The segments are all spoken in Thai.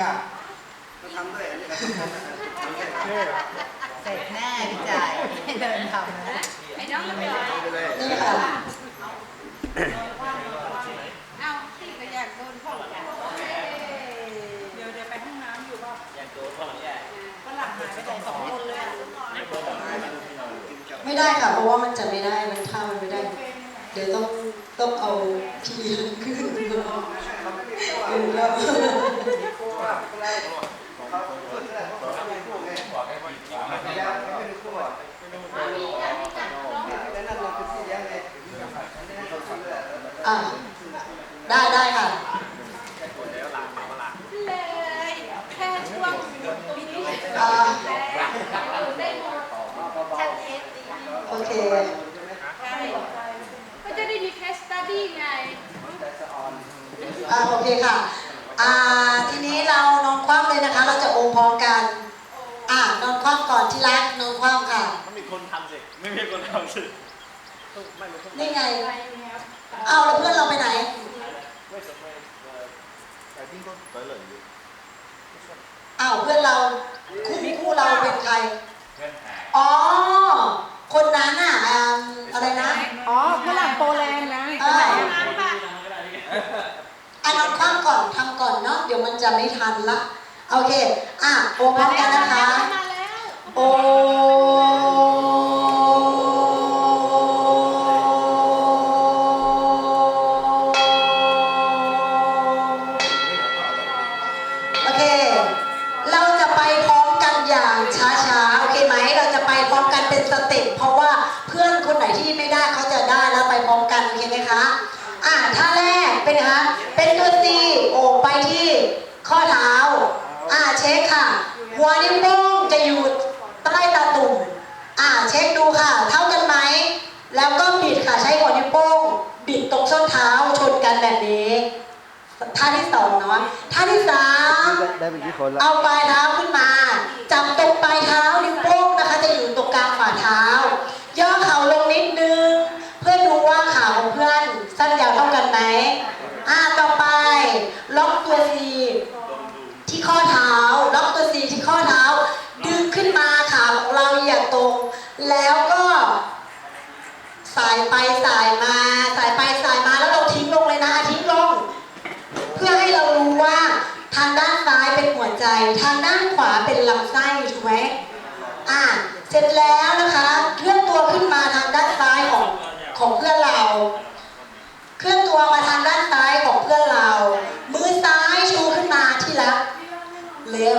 ค่ะก็ทำด้วยอันนี้ก็ทำด้วยเสร็จแน่พี่จ่ายเดินทำนะไอ้น้องมันเป็นไรไปเลยนี่ค่ะเอาพี่ก็อยากโดนพ่อจับเดี๋ยวเดี๋ยวไปห้องน้ำอยู่ป่ะอยากโดนพ่อแก่ฝรั่งหายไปไหนสองคนเลยไม่ได้ค่ะ เพราะว่ามันจะไม่ได้มันท่ามันไม่ได้ เดี๋ยวต้องต้องเอาพี่เลี้ยงขึ้น อะดูแล้วมีคู่อะก็ได้เขาพูดก็ได้เพราะเขาไม่มีคู่ไงยังไม่มีคู่อะแล้วนั่นเราคือพี่เลี้ยงไงอันนี้ให้เขาซื้ออะ โอเคค่ะอ่าทีนี้เรานอนคว่ำเลยนะคะ เราจะโอมพร้อมกันอ่านอนคว่ำก่อนที่รักนอนคว่ำค่ะ มันมีคนทำสิ ไม่มีคนทำสิไม่รู้นี่ไง เอาแล้วเพื่อนเราไปไหนไม่สมัยแต่ที่ก็เปิดเลยอยู่อ้าวเพื่อนเราคู่คู่เราเป็นใครเพื่อนหายอ๋อ คนนั้นอะอ่าอะไรนะ อ๋อฝรั่งโปแลนด์นะ เออ น้ำป่ะ อะนอนคว่ำ ก่อนทำก่อนเนาะเดี๋ยวมันจะไม่ทันละโอเค อะโอมพร้อมกันนะคะมาแล้วโอโอเค เราจะไปพร้อมกันอย่างช้าๆ โอเคไหม เราจะไปพร้อมกันเป็นสเต็ปเพราะว่าเพื่อนคนไหนที่ไม่ได้เขาจะได้แล้วไปพร้อมกัน โอเคไหมคะ อะท่าแรก เป็นไงคะเป็นตัว C โอบไปที่ข้อเท้า อะเช็คค่ะ หัวนิ้วโป้งจะอยู่ใต้ตาตุ่มอะเช็คดูค่ะ เท่ากันไหม แล้วก็บิดค่ะใช้หัวนิ้วโป้ง บิดตรงส้นเท้าชนกันแบบนี้ท่าที่สองเนาะท่าที่สามได้เป็นกี่คนละเอาปลายเท้าขึ้นมา จับตรงปลายเท้านิ้วโป้งนะคะ จะอยู่ตรงกลางฝ่าเท้า ย่อเข่าลงนิดนึง เพื่อดูว่าขาของเพื่อนสั้นยาวเท่ากันไหมอ่าต่อไป ล็อกตัวซีที่ข้อเท้า ล็อกตัวซีที่ข้อเท้า ดึงขึ้นมาขาของเราอย่าตรง แล้วก็สายไปสายมาสายไปสายมาแล้วเราทิ้งลงเลยนะทิ้งลง เพื่อให้เรารู้ว่าทางด้านซ้ายเป็นหัวใจ ทางด้านขวาเป็นลำไส้ถูกไหมอ่า เสร็จแล้วนะคะเคลื่อนตัวขึ้นมาทางด้านซ้ายของของเพื่อนเรา เคลื่อนตัวมาทางด้านซ้ายของเพื่อนเรา มือซ้ายชูขึ้นมาที่รัก เล็ว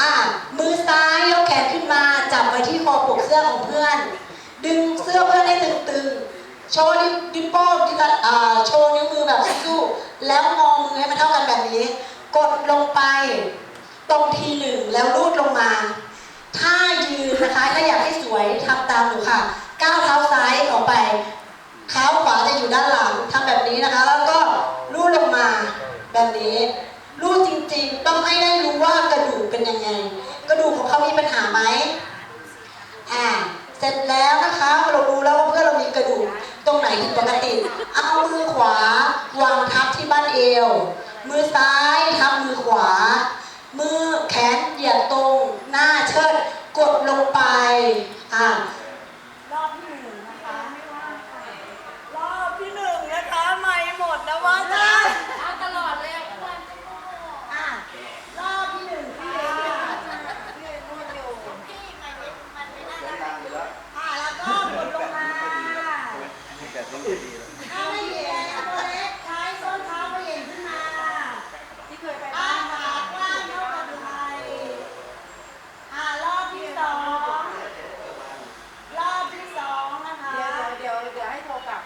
อ่ามือซ้ายยกแขนขึ้นมาจับไว้ที่คอปกเสื้อของเพื่อน ดึงเสื้อเพื่อนให้ตึงๆ โชว์นิ้นโป้งที่ละอ่าโชว์นิ้วมือแบบสู้ๆแล้วงอมือให้มันเท่ากันแบบนี้ กดลงไปตรงทีหนึ่งแล้วรูดลงมาถ้ายืนนะคะถ้าอยากให้สวยทำตามหนูค่ะ ก้าวเท้าซ้ายออกไปเท้าขวาจะอยู่ด้านหลังทำแบบนี้นะคะ แล้วก็รูดลงมาแบบนี้ รูดจริง ๆ ต้องให้ได้รู้ว่ากระดูกเป็นยังไง กระดูกของเขามีปัญหาไหมอ่าเสร็จแล้วนะคะเรารู้แล้วว่าเพื่อนเรามีกระดูกตรงไหนผิดปกติ เอามือขวาวางทับที่บ้านเอว มือซ้ายทับมือขวา มือแขนเหยียดตรงหน้าเชิดกดลงไปอ่า รอบที่หนึ่งนะคะ รอบที่หนึ่งนะคะไม่หมดนะว่าจ้า เอาตลอดเลยทุกวัน อะรอบที่หนึ่งค่ะ พี่มันมันไม่น่า เสียงดังอยู่แล้ว อะแล้วก็กดลงมา แต่เสียงดีแล้ว ถ้าไม่เหยียดเอาตัวเล็กใช้ส้นเท้าเขย่งขึ้นมา ที่เคยไป อ้า บ้าน ปากกว้างเท่ากับไหล่อะรอบที่สองรอบที่สองนะคะ เดี๋ยวเดี๋ยวเดี๋ยวให้โทรกลับ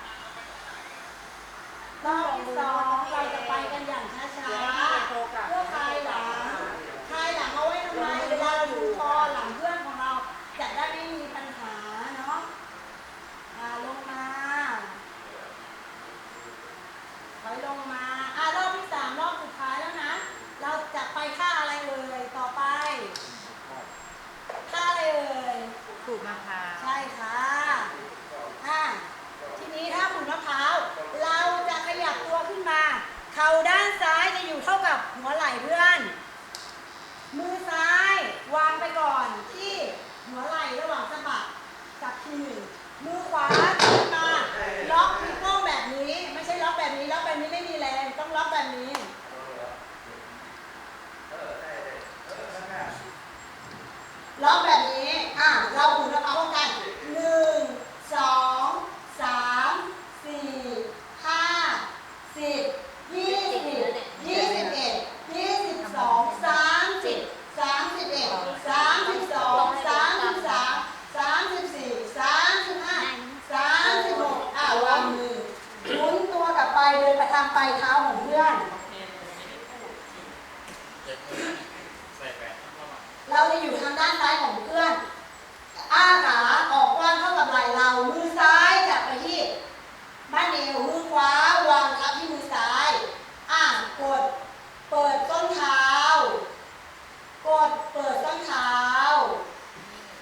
รอบที่สองเราจะไปกันอย่างช้าๆ โทรกลับ เพื่อคลายหลังคลายหลังเอาไว้ทำไมเวลาเราอยู่คอหลังเพื่อนของเราจะได้ไม่มีปัญหาเนาะอ่าลงมาถอยลงมาอ่ารอบที่สามรอบสุดท้ายแล้วนะ เราจะไปท่าอะไรเอ่ยต่อไปท่าอะไรเอ่ ยถูกมาค่ะใช่ค่ะอ่าทีนี้ถ้าหมุนมะพร้าว เราจะขยับตัวขึ้นมา เข่าด้านซ้ซ้ายจะอยู่เท่ากับหัวไหล่เพื่อน มือซ้ายวางไปก่อนที่หัวไหล่ระหว่างสะบักจับทีหนึ่งมือขวาขึ้นมา ล็อกนิ้วโป้งแบบนี้ ไม่ใช่ล็อกแบบนี้ ล็อกแบบนี้ไม่มีแรง ต้องล็อกแบบนี้ ล็อกแบบนี้ อะ เราหมุนนะคะพร้อมกันหนึ่งสองสามสี่ห้าสิบยี่สิบยี่สิบเอ็ดยี่สิบสองสามสิบสามสิบเอ็ดสามสิบสองสามสิบสามสามสิบสี่สามสิบห้าสามสิบหกอะวางมือหมุนตัวกลับไปเดินไปทางปลายเท้าของเพื่อน เราจะ อยู่ทางด้านซ้ายของเพื่อน อ้าขาออกกว้างเท่ากับไหล่เรา มือซ้ายจับไปที่บ้านเอวมือขวาวางทับที่มือซ้าย อ่ากด เปิดต้นเท้า กด เปิดต้นเท้า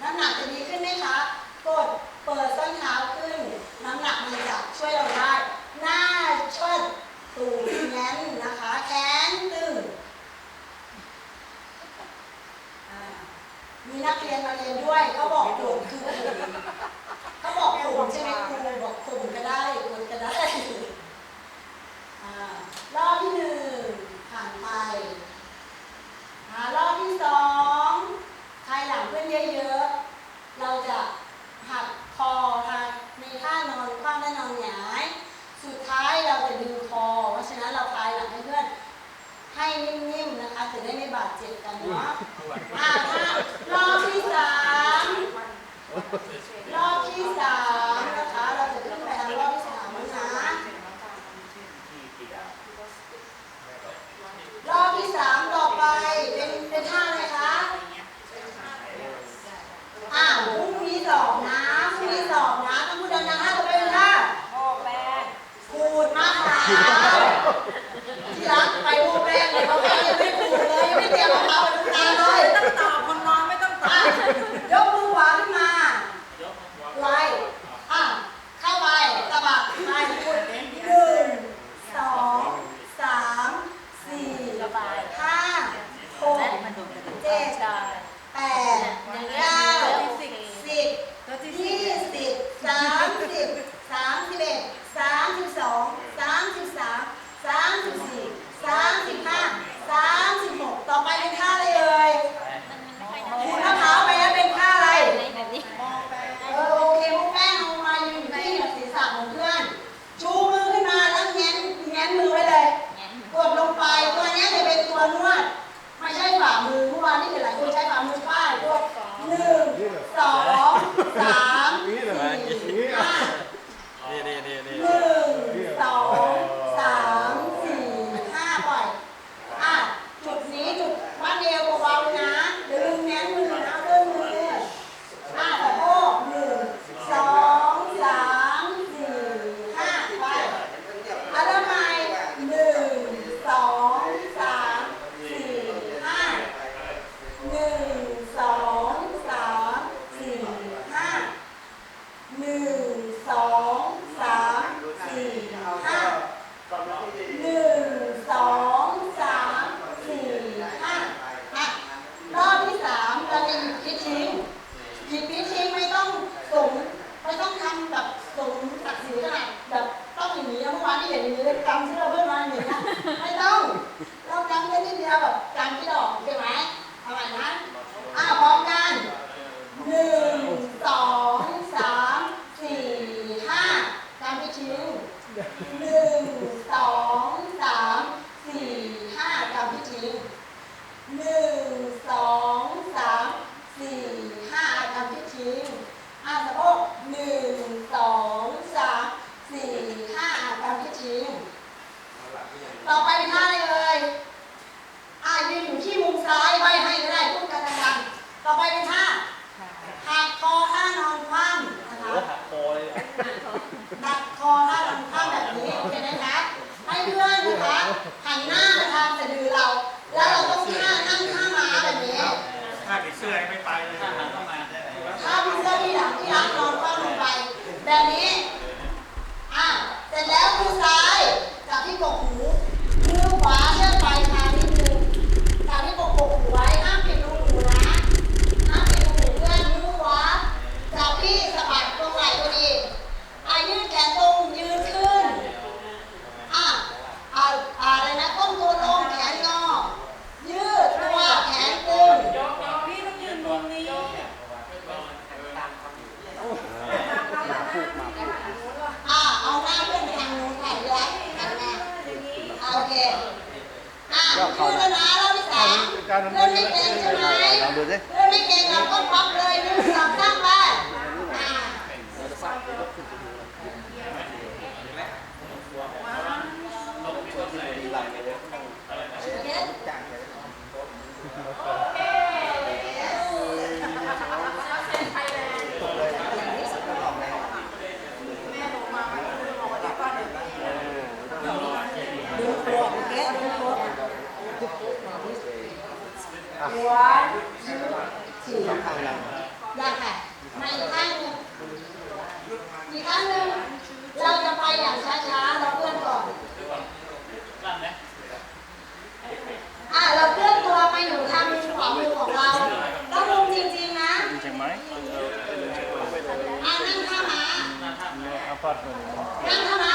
น้ำหนักจะดีขึ้นไหมคะ กด เปิดต้นเท้าขึ้น น้ำหนักมันจะช่วยเราได้ หน้าเชิดตูดแง้นนะคะ แขนตึง อ่ามี นักเรียนมาเรียนด้วยเขาบอกกลุ่มคือขุมเขาบอกกลุ่มใช่ไหมครูบอกกลุ่มก็ได้กลุ่มก็ได้อ่ารอบที่หนึ่งผ่านไปอ่ารอบที่สองใครหลังเพื่อนเยอะๆ เราจะหักคอทางในท่านอนคว่ำและนอนหงาย สุดท้ายเราจะดึงคอ เพราะฉะนั้นเราพายหลังให้เพื่อนให้นิ่มๆนะคะจะได้ไม่บาดเจ็บกันเนาะอ่าถ้า รอบที่สามรอบที่สามนะคะ เราจะขึ้นไปทางรอบที่สามแล้วนะ รอบที่สามต่อไปเป็นเป็นท่าอะไรคะอ้าวพรุ่งนี้สอบนะพรุ่งนี้สอบนะต้องพูดดังๆท่าต่อไปเป็นท่าขูดมะพร้าวที่รักไปโมแป้งเลยเพราะแม่ยังไม่ขูดเลยยังไม่เตรียมมะพร้าวไปทุกตาเลย どうも อะสะโพกหนึ่งสองสามสี่ห้าตามไปทิ้งต่อไปเป็นท่าอะไรเอ่ยอะยืนอยู่ที่มุมซ้ายไว้ให้ก็ได้พูดกันดังๆต่อไปเป็นท่าหักคอท่านอนคว่ำนะคะหักคอเลยหักคอท่านอนคว่ำแบบนี้โอเคนะคะให้เพื่อนนะคะหันหน้ามาทางสะ แบบนี้ อะ เสร็จแล้วมือซ้ายจับที่กกหู มือขวาเชื ยืนแล้วนะรอบที่สามเริ่มไม่เก่งใช่ไหม ลองดูสิ เริ่มไม่เก่งเราก็พับเลยหนึ่งสองสามไปอ่า ดูตัวโอเคดูตัวหัวสี่อยากค่ะมาอีกข้างหนึ่งอีกข้างหนึ่งเราจะไปอย่างช้าๆ เราเพื่อนก่อน อะ เราเคลื่อนตัวไปอยู่ทางขวามือของเราต้องลงจริงๆนะ ใช่ไหม อะนั่งท่าม้า อาพาร์ต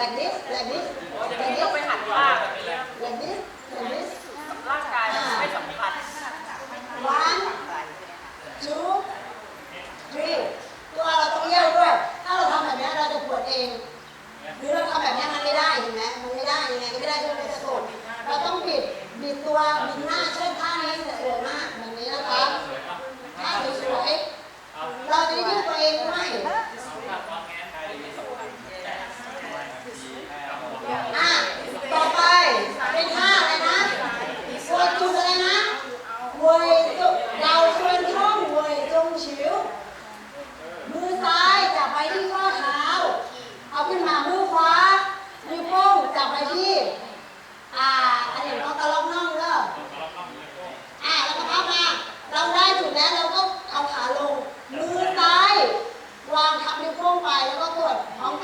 like this like this เดี๋ยว like นี้ this ต้องไปหัดว่าแบบนี้ like this like this ร่างกายไม่สัมพันธ์ one two three ตัวเราต้องเยี่ยวด้วย ถ้าเราทำแบบนี้เราจะปวดเอง หรือเราทำแบบนี้มันไม่ได้เห็นไหมมันไม่ได้ยังไงก็ไม่ได้เพื่อเป็นสะกดเราต้องบิดบิดตัวบิดหน้าเช่นท่านี้เสวยมากแบบนี้นะคะท่าสวยเราจะได้ยืดตัวเองด้วย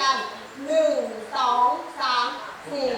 กันหนึ่งสองสามสี่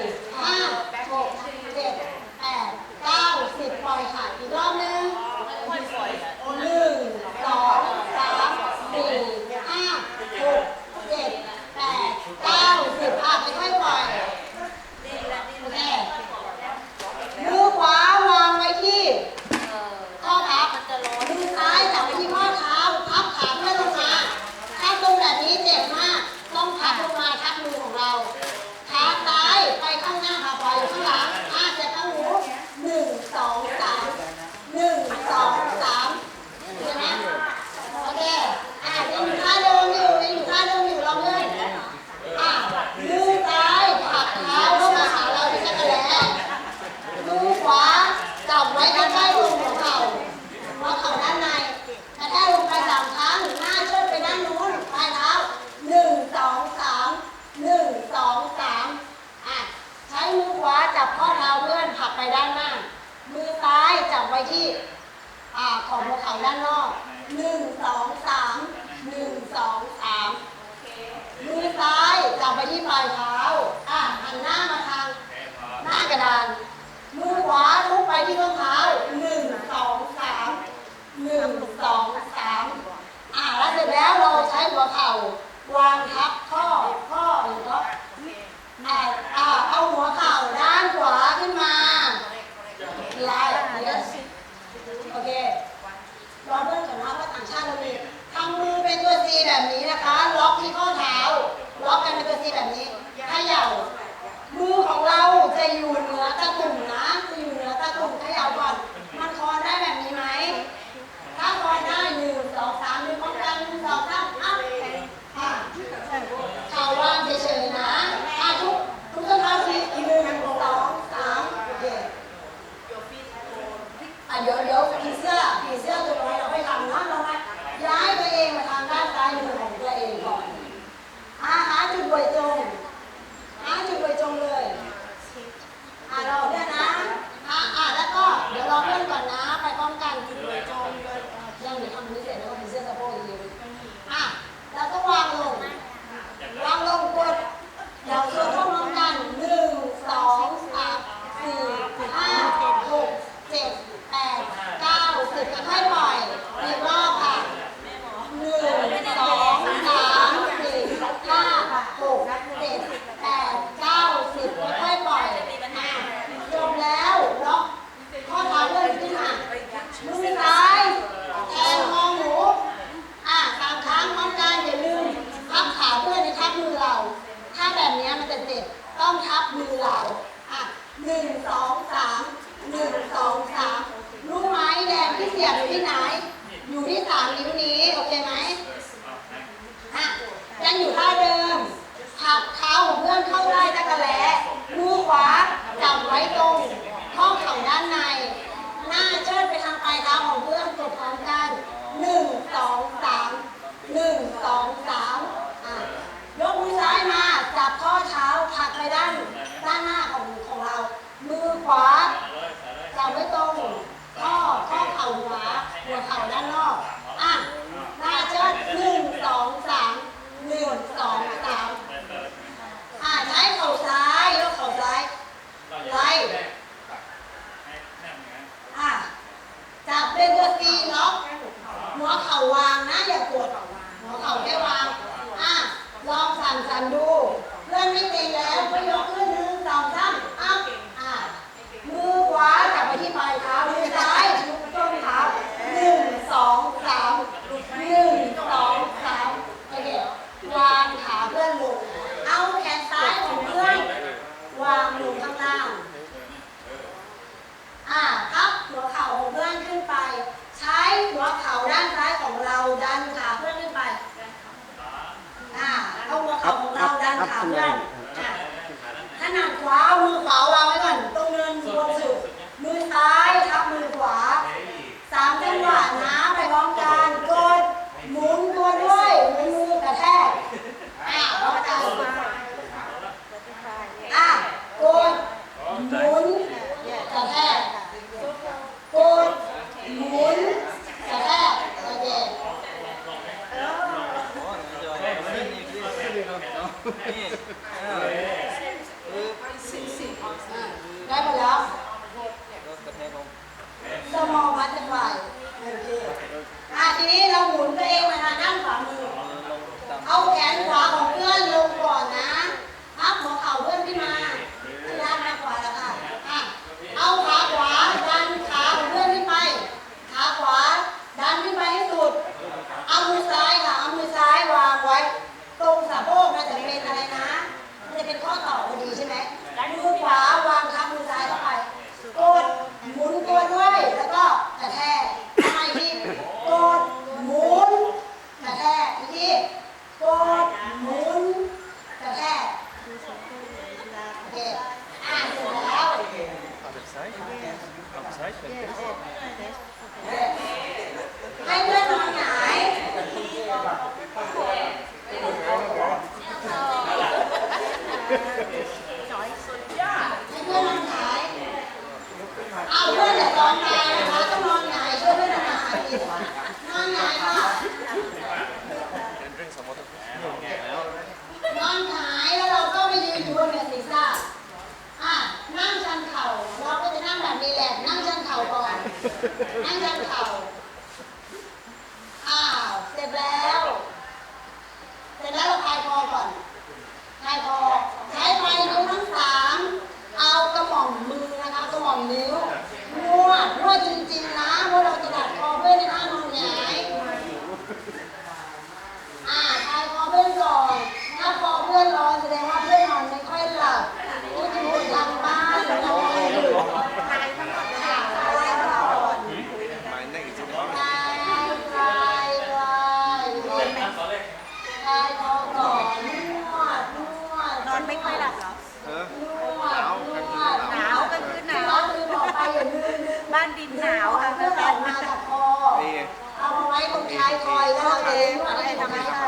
องอะไรธรรมชาติ